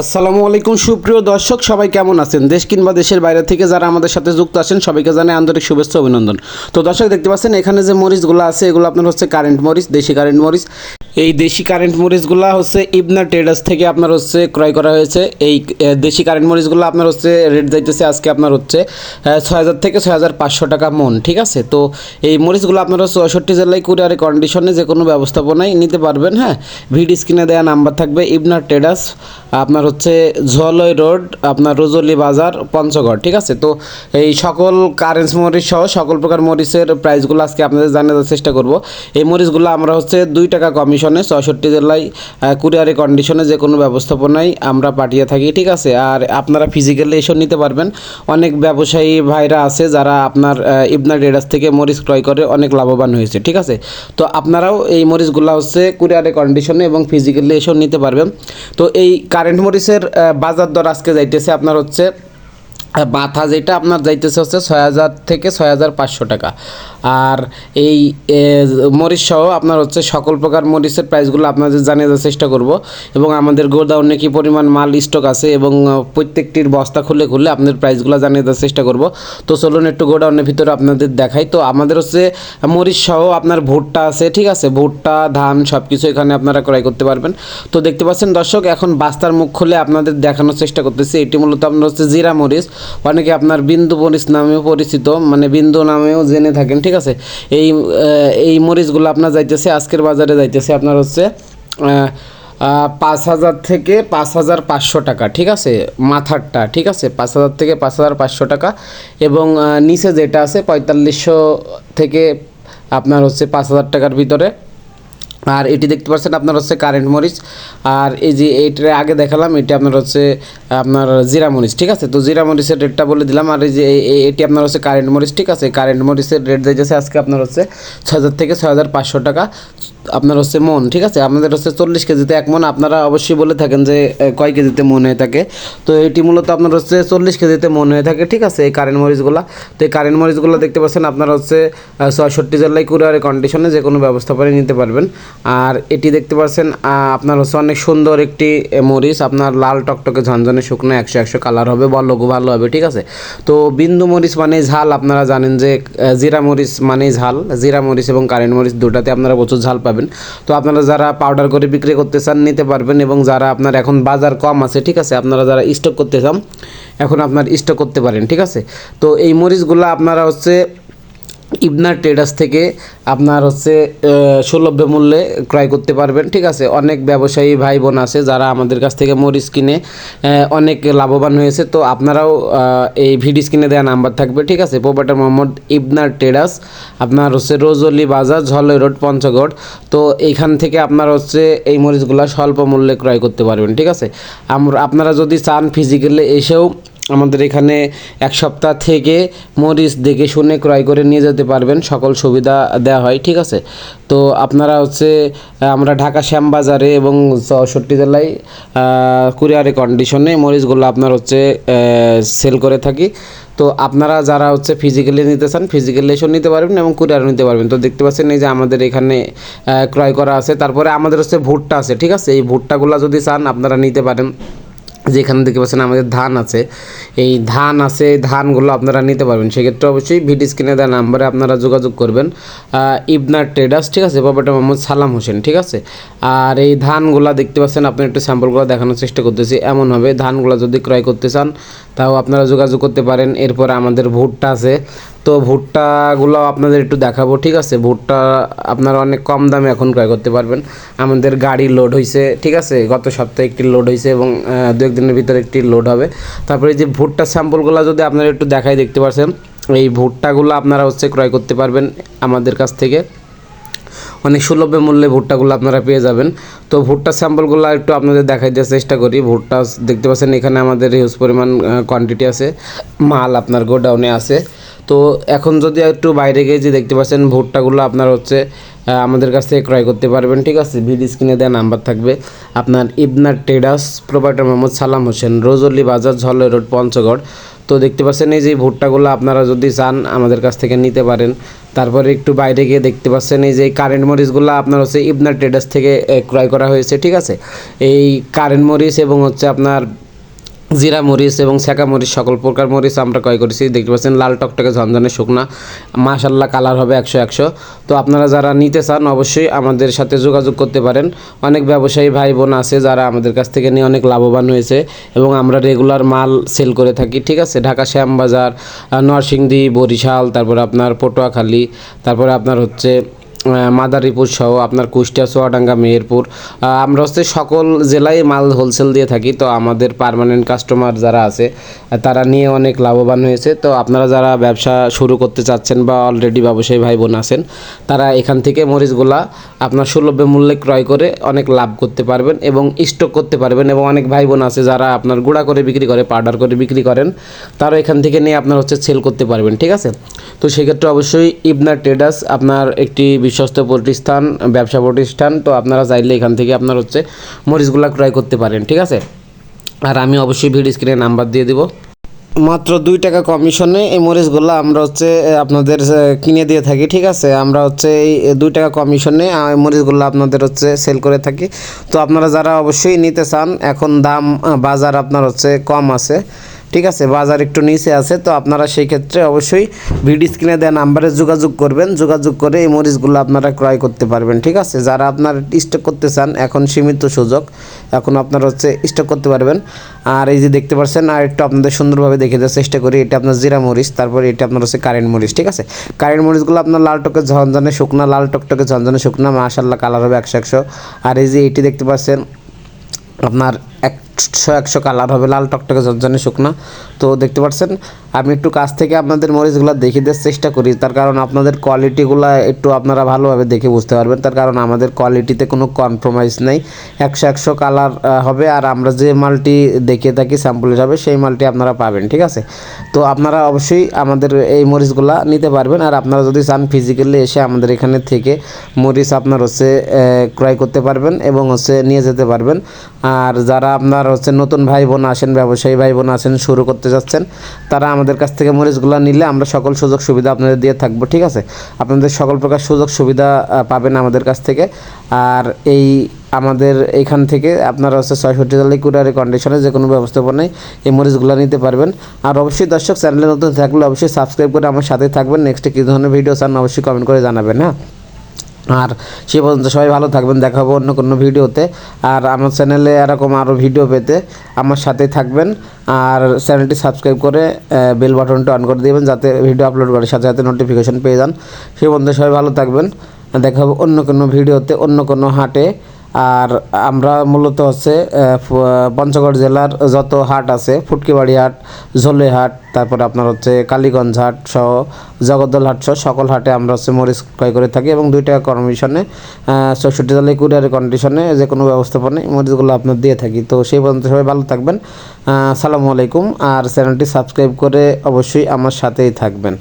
আসসালামু আলাইকুম, সুপ্রিয় দর্শক, সবাই কেমন আছেন? দেশ কিংবা দেশের বাইরে থেকে যারা আমাদের সাথে যুক্ত আছেন, সবাইকে জানাই আন্তরিক শুভেচ্ছা অভিনন্দন। তো দর্শক, দেখতে পাচ্ছেন, এখানে যে মরিচগুলো আছে, এগুলো আপনার হচ্ছে কারেন্ট মরিচ, দেশি কারেন্ট মরিচ। এই দেশি কারেন্ট মরিচগুলো হচ্ছে ইবনা ট্রেডার্স থেকে আপনার হচ্ছে ক্রয় করা হয়েছে। এই দেশি কারেন্ট মরিচগুলো আপনার হচ্ছে রেট যাইতেছে আজকে আপনার হচ্ছে ছয় হাজার থেকে ছয় হাজার পাঁচশো টাকা মন, ঠিক আছে? তো এই মরিচগুলো আপনারা চৌষট্টি জেলায় কুরিয়ারে কন্ডিশনে যে কোনো ব্যবস্থাপনায় নিতে পারবেন হ্যাঁ? ভিডি স্ক্রিনে দেওয়া নাম্বার থাকবে, ইবনা ট্রেডার্স আপনার হচ্ছে ঝলই রোড, আপনার রোজলি বাজার, পঞ্চগড়, ঠিক আছে? তো এই সকল কারেন্স মরিচ সহ সকল প্রকার মরিচের প্রাইসগুলো আজকে আপনাদের জানানোর চেষ্টা করব। এই মরিচগুলো আমরা হচ্ছে দুই টাকা কমিশনে চৌষট্টি জেলায় কুরিয়ারে কন্ডিশনে যে কোনো ব্যবস্থাপনায় আমরা পাঠিয়ে থাকি, ঠিক আছে? আর আপনারা ফিজিক্যালি এসব নিতে পারবেন। অনেক ব্যবসায়ী ভাইরা আছে যারা আপনার ইবনা ডেডাস থেকে মরিচ ক্রয় করে অনেক লাভবান হয়েছে, ঠিক আছে? তো আপনারাও এই মরিচগুলো হচ্ছে কুরিয়ারে কন্ডিশনে এবং ফিজিক্যালি এসব নিতে পারবেন। তো এই কারেন্ট মরিচের বাজার দর আজকে যাইতেছে আপনার হচ্ছে মাথা যেটা আপনার যাইতেছে হচ্ছে ছয় হাজার থেকে ছয় হাজার পাঁচশো টাকা। আর এই মরিচ সহ আপনার হচ্ছে সকল প্রকার মরিচের প্রাইসগুলো আপনাদের জানিয়ে দেওয়ার চেষ্টা করব এবং আমাদের গোডাউনে কি পরিমাণ মাল স্টক আছে এবং প্রত্যেকটির বস্তা খুলে খুলে আপনাদের প্রাইসগুলো জানিয়ে দেওয়ার চেষ্টা করব। তো চলুন একটু গোডাউনের ভিতরে আপনাদের দেখাই। তো আমাদের হচ্ছে মরিচ সহ আপনার ভুট্টা আছে, ঠিক আছে? ভুট্টা, ধান সব কিছু এখানে আপনারা ক্রয় করতে পারবেন। তো দেখতে পাচ্ছেন দর্শক, এখন বাস্তার মুখ খুলে আপনাদের দেখানোর চেষ্টা করতেছি। এটি মূলত আপনার হচ্ছে জিরা মরিচ। অনেকে আপনার বিন্দু মরিচ নামেও পরিচিত মানে বিন্দু নামেও জেনে থাকেন, ঠিক আছে? এই এই মরিচগুলো আপনার যাইতেছে, আজকের বাজারে যাইতেছে আপনার হচ্ছে পাঁচ হাজার থেকে পাঁচ হাজার পাঁচশো টাকা, ঠিক আছে? মাথারটা, ঠিক আছে? পাঁচ হাজার থেকে পাঁচ হাজার পাঁচশো টাকা এবং নিচে যেটা আছে পঁয়তাল্লিশশো থেকে আপনার হচ্ছে পাঁচ হাজার টাকার ভিতরে আর এটি দেখতে পাচ্ছেন আপনার হচ্ছে কারেন্ট মরিচ। আর এই যে এইটার আগে দেখালাম, এটি আপনার হচ্ছে, আপনার জিরা মরিচ, ঠিক আছে? তো জিরা মরিচের রেটটা বলে দিলাম, আর এই যে এটি আপনার হচ্ছে কারেন্ট মরিচ, ঠিক আছে? কারেন্ট মরিচের রেট যাইতেছে আজকে আপনার হচ্ছে ছ হাজার থেকে ছ হাজার পাঁচশো টাকা। আপনার হচ্ছে মন, ঠিক আছে? আমাদের হচ্ছে চল্লিশ কেজিতে এক মন। আপনারা অবশ্যই বলে থাকেন যে কয় কেজিতে মন হয়ে থাকে। তো এটি মূলত আপনার হচ্ছে চল্লিশ কেজিতে মন হয়ে থাকে, ঠিক আছে, এই কারেন্ট মরিচগুলো। তো এই কারেন্ট মরিচগুলো দেখতে পাচ্ছেন, আপনারা হচ্ছে ছয়ষট্টি জেলায় কুরিয়ারে কন্ডিশনে যে কোনো ব্যবস্থা করে নিতে পারবেন। আর এটি দেখতে পাচ্ছেন আপনার হচ্ছে অনেক সুন্দর একটি মরিচ। আপনার লাল টকটকে ঝনঝনে শুকনো, একশো একশো কালার হবে, বলগু ভালো হবে, ঠিক আছে? তো বিন্দু মরিচ মানে ঝাল, আপনারা জানেন যে জিরা মরিচ মানে ঝাল, জিরা মরিচ এবং কারেন্ট মরিচ দুটাতে আপনারা প্রচুর ঝাল পাবেন। তো আপনারা যারা পাউডার করে বিক্রি করতে চান, নিতে পারবেন এবং যারা আপনার এখন বাজার কম আছে, ঠিক আছে? আপনারা যারা স্টক করতে চান, এখন আপনার স্টক করতে পারেন, ঠিক আছে? তো এই মরিচগুলো আপনারা হচ্ছে ইবনার ট্রেডার্স থেকে আপনার হচ্ছে সুলভ্য মূল্যে ক্রয় করতে পারবেন, ঠিক আছে? অনেক ব্যবসায়ী ভাই বোন আছে যারা আমাদের কাছ থেকে মরিচ কিনে অনেক লাভবান হয়েছে। তো আপনারাও এই ভিডি স্ক্রিনে দেওয়া নাম্বার থাকবে, ঠিক আছে? প্রোপাইটার মোহাম্মদ ইবনার ট্রেডার্স আপনার হচ্ছে রোজলি বাজার ঝলই রোড, পঞ্চগড়। তো এইখান থেকে আপনার হচ্ছে এই মরিচগুলো স্বল্প মূল্যে ক্রয় করতে পারবেন, ঠিক আছে? আমরা, আপনারা যদি চান ফিজিক্যালি এসেও আমাদের এখানে এক সপ্তাহ থেকে মরিচ দেখে শুনে ক্রয় করে নিয়ে যেতে পারবেন। সকল সুবিধা দেওয়া হয়, ঠিক আছে? তো আপনারা হচ্ছে আমরা ঢাকা শ্যামবাজারে এবং চৌষট্টি জেলায় কুরিয়ারে কন্ডিশনে মরিচগুলো আপনার হচ্ছে সেল করে থাকি। তো আপনারা যারা হচ্ছে ফিজিক্যালি নিতে চান ফিজিক্যালি এসেও নিতে পারবেন এবং কুরিয়ারও নিতে পারবেন। তো দেখতে পাচ্ছেন এই যে আমাদের এখানে ক্রয় করা আছে। তারপরে আমাদের হচ্ছে ভুট্টা আছে, ঠিক আছে? এই ভুট্টাগুলো যদি চান, আপনারা নিতে পারেন। যেখানে দেখতে পাচ্ছেন আমাদের ধান আছে, এই ধান আছে ধানগুলো আপনারা নিতে পারবেন। সেক্ষেত্রে অবশ্যই ভিডি স্ক্রিনে দেওয়া নাম্বারে আপনারা যোগাযোগ করবেন। ইবনার ট্রেডার্স ঠিক আছে? বাবাটা মোহাম্মদ সালাম হোসেন, ঠিক আছে? আর এই ধানগুলো দেখতে পাচ্ছেন, আপনি একটু স্যাম্পলগুলো দেখানোর চেষ্টা করতেছি। এমন হবে, ধানগুলো যদি ক্রয় করতে চান, তাও আপনারা যোগাযোগ করতে পারেন। এরপর আমাদের ভুট্টা আছে। তো ভুট্টাগুলো আপনাদের একটু দেখাবো, ঠিক আছে? ভুট্টা আপনারা অনেক কম দামে এখন ক্রয় করতে পারবেন। আমাদের গাড়ি লোড হয়েছে ঠিক আছে? গত সপ্তাহে একটি লোড হয়েছে এবং দু একদিনের ভিতরে একটি লোড হবে। তারপরে যে ভুট্টার স্যাম্পলগুলো যদি আপনারা একটু দেখাই দেখতে পারছেন, এই ভুট্টাগুলো আপনারা হচ্ছে ক্রয় করতে পারবেন আমাদের কাছ থেকে। অনেক সুলভ মূল্যে ভুট্টাগুলো আপনারা পেয়ে যাবেন। তো ভুট্টার স্যাম্পলগুলো একটু আপনাদের দেখাই দেওয়ার চেষ্টা করি। ভুট্টা দেখতে পাচ্ছেন এখানে আমাদের হিউজ পরিমাণ কোয়ান্টিটি আছে। মাল আপনার গোডাউনে আছে। তো এখন যদি একটু বাইরে গিয়ে যে দেখতে পাচ্ছেন ভুট্টাগুলো আপনার হচ্ছে আমাদের কাছ থেকে ক্রয় করতে পারবেন। ঠিক আছে? ভিডিও স্ক্রিনে দেওয়া নাম্বার থাকবে। আপনার ইবনার টেডাস প্রোপাইটার মোহাম্মদ সালাম হোসেন রোজলি বাজার ঝলে রোড, পঞ্চগড়। তো দেখতে পাচ্ছেন এই যে ভুট্টাগুলো আপনারা যদি চান আমাদের কাছ থেকে নিতে পারেন। তারপরে একটু বাইরে গিয়ে দেখতে পাচ্ছেন এই যে কারেন্ট মরিচগুলো আপনার হচ্ছে ইবনার ট্রেডার্স থেকে ক্রয় করা হয়েছে, ঠিক আছে? এই কারেন্ট মরিচ এবং হচ্ছে আপনার জিরা মরিচ এবং সেকা মরিচ, সকল প্রকার মরিচ আমরা ক্রয় করেছি। দেখতে পাচ্ছেন, লাল টকটকে ঝনঝনে শুকনা। মাশাল্লাহ কালার হবে একশো একশো। তো আপনারা যারা নিতে চান, অবশ্যই আমাদের সাথে যোগাযোগ করতে পারেন। অনেক ব্যবসায়ী ভাই বোন আছে যারা আমাদের কাছ থেকে নিয়ে অনেক লাভবান হয়েছে এবং আমরা রেগুলার মাল সেল করে থাকি, ঠিক আছে? ঢাকা শ্যামবাজার নরসিংদী, বরিশাল, তারপর আপনার পটুয়াখালী, তারপরে আপনার হচ্ছে মাদারীপুর সহ আপনার কুষ্টিয়া, চুয়াডাঙ্গা, মেহেরপুর আমরা হচ্ছে সকল জেলায় মাল হোলসেল দিয়ে থাকি। তো আমাদের পার্মানেন্ট কাস্টমার যারা আছে, তারা নিয়ে অনেক লাভবান হয়েছে। তো আপনারা যারা ব্যবসা শুরু করতে চাচ্ছেন বা অলরেডি ব্যবসায়ী ভাই বোন আছেন, তারা এখান থেকে মরিচগুলা আপনার সুলভ্য মূল্যে ক্রয় করে অনেক লাভ করতে পারবেন এবং স্টক করতে পারবেন এবং অনেক ভাই বোন আছে যারা আপনার গুঁড়া করে বিক্রি করে পাউডার করে বিক্রি করেন, তারা এখান থেকে নিয়ে আপনার হচ্ছে সেল করতে পারবেন, ঠিক আছে? তো সেক্ষেত্রে অবশ্যই ইবনা ট্রেডার্স আপনার একটি বিশ্বস্ত প্রতিষ্ঠান, ব্যবসা প্রতিষ্ঠান, তো আপনারা চাইলে এখান থেকে আপনার হচ্ছে মরিচগুলা ক্রয় করতে পারেন, ঠিক আছে? আর আমি অবশ্যই ভিডিও স্ক্রিনে নাম্বার দিয়ে দিব। মাত্র দুই টাকা কমিশনে এই মরিচগুলো আমরা হচ্ছে আপনাদের কিনে দিয়ে থাকি, ঠিক আছে? আমরা হচ্ছে এই দুই টাকা কমিশনে মরিচগুলো আপনাদের হচ্ছে সেল করে থাকি। তো আপনারা যারা অবশ্যই নিতে চান, এখন দাম বাজার আপনার হচ্ছে কম আছে। ঠিক আছে, বাজার একটু নিচে আছে, তো আপনারা সেই ক্ষেত্রে অবশ্যই ভিডিও স্ক্রিনে দেওয়া নাম্বারে যোগাযোগ করবেন। যোগাযোগ করে এই মরিচগুলো আপনারা ক্রয় করতে পারবেন, ঠিক আছে? যারা আপনার স্টক করতে চান, এখন সীমিত সুযোগ। এখন আপনারা হচ্ছে স্টক করতে পারবেন। আর এই যে দেখতে পাচ্ছেন, আর একটু আপনাদের সুন্দরভাবে দেখে দেওয়ার চেষ্টা করি, এটা আপনার জিরা মরিচ, তারপরে এটা আপনার হচ্ছে কারেন্ট মরিচ, ঠিক আছে? কারেন্ট মরিচগুলো আপনার লাল টকে ঝনঝনে শুকনা, লাল টকটকে ঝনঝনে শুকনা মাশাল্লাহ কালার হবে একশো একশো। আর এই যে এটি দেখতে পাচ্ছেন, আপনার একশো একশো কালার হবে, লাল টকটকে ঝনঝনে শুকনা তো দেখতে পাচ্ছেন, আমি একটু কাছ থেকে আপনাদের মরিচগুলো দেখিয়ে দেওয়ার চেষ্টা করি। তার কারণ আপনাদের কোয়ালিটিগুলো একটু আপনারা ভালোভাবে দেখে বুঝতে পারবেন। তার কারণ আমাদের কোয়ালিটিতে কোনো কম্প্রোমাইজ নেই। একশো একশো কালার হবে আর আমরা যে মালটি দেখিয়ে থাকি স্যাম্পল হিসাবে সেই মালটি আপনারা পাবেন, ঠিক আছে? তো আপনারা অবশ্যই আমাদের এই মরিচগুলো নিতে পারবেন। আর আপনারা যদি চান ফিজিক্যালি এসে আমাদের এখানে থেকে মরিচ আপনার হচ্ছে ক্রয় করতে পারবেন এবং হচ্ছে নিয়ে যেতে পারবেন। আর যারা আপনার হচ্ছে নতুন ভাই বোন আসেন, ব্যবসায়ী ভাই বোন আছেন শুরু করতে যাচ্ছেন, তারা আমাদের কাছ থেকে মরিচগুলো নিলে আমরা সকল সুযোগ সুবিধা আপনাদের দিয়ে থাকব, ঠিক আছে? আপনাদের সকল প্রকার সুযোগ সুবিধা পাবেন আমাদের কাছ থেকে। আর এই আমাদের এইখান থেকে আপনারা হচ্ছে ছয়ষট্টি জেলায় কুরিয়ারের কন্ডিশনে যে কোনো ব্যবস্থাপনায় এই মরিচগুলো নিতে পারবেন। আর অবশ্যই দর্শক চ্যানেলে নতুন থাকলে অবশ্যই সাবস্ক্রাইব করে আমার সাথে থাকবেন। নেক্সটে কী ধরনের ভিডিও চান অবশ্যই কমেন্ট করে জানাবেন হ্যাঁ? আর সে পর্যন্ত সবাই ভালো থাকবেন, দেখা হবে অন্য কোনো ভিডিওতে। আর আমার চ্যানেলে এরকম আরও ভিডিও পেতে আমার সাথে থাকবেন। আর চ্যানেলটি সাবস্ক্রাইব করে বেল বাটনটি অন করে দেবেন, যাতে ভিডিও আপলোড করে সাথে সাথে নোটিফিকেশান পেয়ে যান। সে পর্যন্ত সবাই ভালো থাকবেন। দেখা হবে অন্য কোনো ভিডিওতে, অন্য কোনো হাটে। আর আমরা মূলত হচ্ছে পঞ্চগড় জেলার যত হাট আছে, ফুটকিবাড়ি হাট, ঝোলে হাট, তারপর আপনার হচ্ছে কালীগঞ্জ হাট সহ জগদ্দল হাট সহ সকল হাটে আমরা হচ্ছে মরিচ ক্রয় করে থাকি এবং দুই টাকা কমিশনে চৌষট্টি জেলায় কুরিয়ারের কন্ডিশনে যে কোনো ব্যবস্থাপনায় মরিচগুলো আপনার দিয়ে থাকি। তো সেই পর্যন্ত সবাই ভালো থাকবেন। সালামু আলাইকুম। আর চ্যানেলটি সাবস্ক্রাইব করে অবশ্যই আমার সাথেই থাকবেন।